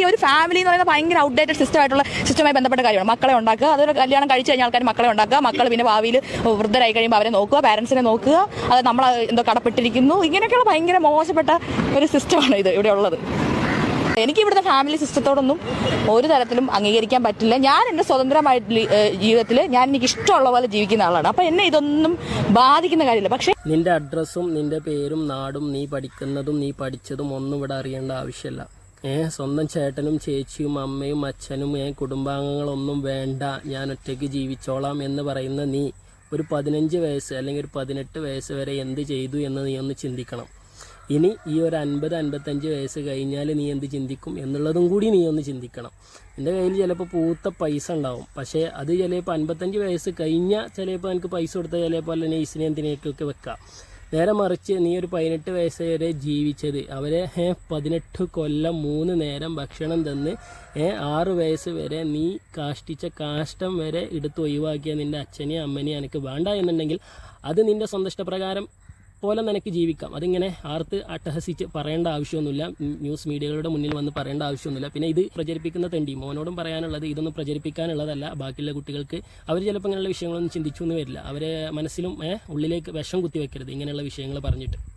ഈ ഒരു ഫാമിലി എന്ന് പറയുന്നത് ഭയങ്കര ഔട്ട്ഡേറ്റഡ് സിസ്റ്റം ആയിട്ടുള്ള സിസ്റ്റമായി ബന്ധപ്പെട്ട കാര്യമാണ്. മക്കളെ ഉണ്ടാക്കുക. അതൊരു കല്യാണം കഴിച്ചു കഴിഞ്ഞ ആൾക്കാർ മക്കളെ ഉണ്ടാക്കുക. മക്കൾ പിന്നെ ഭാവിയിൽ വൃദ്ധരായി കഴിയുമ്പോൾ അവരെ നോക്കുക പാരൻസിനെ നോക്കുക. അത് നമ്മൾ എന്തോ കടപ്പെട്ടിരിക്കുന്നു. ഇങ്ങനെയൊക്കെയുള്ള ഭയങ്കര മോശപ്പെട്ട ഒരു സിസ്റ്റമാണ് ഇത് ഇവിടെ ഉള്ളത്. എനിക്ക് ഇവിടുത്തെ ഫാമിലി സിസ്റ്റത്തോടൊന്നും ഒരു തരത്തിലും അംഗീകരിക്കാൻ പറ്റില്ല. ഞാൻ എന്റെ സ്വതന്ത്രമായിട്ട് ജീവിതത്തിൽ ഞാൻ എനിക്ക് ഇഷ്ടമുള്ള പോലെ ജീവിക്കുന്ന ആളാണ്. അപ്പം എന്നെ ഇതൊന്നും ബാധിക്കുന്ന കാര്യമില്ല. പക്ഷേ നിന്റെ അഡ്രസ്സും നിന്റെ പേരും നാടും നീ പഠിക്കുന്നതും നീ പഠിച്ചതും ഒന്നും ഇവിടെ അറിയേണ്ട ആവശ്യമില്ല. സ്വന്തം ചേട്ടനും ചേച്ചിയും അമ്മയും അച്ഛനും കുടുംബാംഗങ്ങളൊന്നും വേണ്ട. ഞാൻ ഒറ്റയ്ക്ക് ജീവിച്ചോളാം എന്ന് പറയുന്ന നീ ഒരു പതിനഞ്ച് വയസ്സ് അല്ലെങ്കിൽ ഒരു പതിനെട്ട് വയസ്സ് വരെ എന്ത് ചെയ്തു എന്ന് നീ ഒന്ന് ചിന്തിക്കണം. ഇനി ഈ ഒരു അൻപത് അൻപത്തഞ്ച് വയസ്സ് കഴിഞ്ഞാൽ നീ എന്ത് ചിന്തിക്കും എന്നുള്ളതും കൂടി നീ ഒന്ന് ചിന്തിക്കണം. എന്റെ കയ്യിൽ ചിലപ്പോൾ പൂത്ത പൈസ ഉണ്ടാവും. പക്ഷേ അത് ചിലപ്പോൾ അൻപത്തഞ്ച് വയസ്സ് കഴിഞ്ഞാൽ ചിലപ്പോൾ എനിക്ക് പൈസ കൊടുത്താൽ ചിലപ്പോൾ അല്ല നെയ്സിനെ എന്തിനേക്കൊക്കെ വെക്കാം. നേരെ മറിച്ച് നീ ഒരു പതിനെട്ട് വയസ്സ് വരെ ജീവിച്ചത്. അവരെ പതിനെട്ട് കൊല്ലം മൂന്ന് നേരം ഭക്ഷണം തന്ന് ആറ് വയസ്സ് വരെ നീ കാഷ്ടിച്ച കാഷ്ടം വരെ എടുത്ത് ഒഴിവാക്കിയ നിന്റെ അച്ഛനെയും അമ്മനെയും എനിക്ക് വേണ്ട എന്നുണ്ടെങ്കിൽ അത് നിന്റെ സ്വന്തം ഇഷ്ടപ്രകാരം പോലെ നിനക്ക് ജീവിക്കാം. അതിങ്ങനെ ആർത്ത് അട്ടഹസിച്ച് പറയേണ്ട ആവശ്യമൊന്നുമില്ല. ന്യൂസ് മീഡിയകളുടെ മുന്നിൽ വന്ന് പറയേണ്ട ആവശ്യമൊന്നുമില്ല. പിന്നെ ഇത് പ്രചരിപ്പിക്കുന്ന തെണ്ടി മോനോടും പറയാനുള്ളത് ഇതൊന്നും പ്രചരിപ്പിക്കാനുള്ളതല്ല. ബാക്കിയുള്ള കുട്ടികൾക്ക് അവർ ചിലപ്പോൾ ഇങ്ങനെയുള്ള വിഷയങ്ങളൊന്നും ചിന്തിച്ചു എന്ന് വരില്ല. അവരെ മനസ്സിലും ഉള്ളിലേക്ക് വിഷം കുത്തിവെക്കരുത് ഇങ്ങനെയുള്ള വിഷയങ്ങൾ പറഞ്ഞിട്ട്.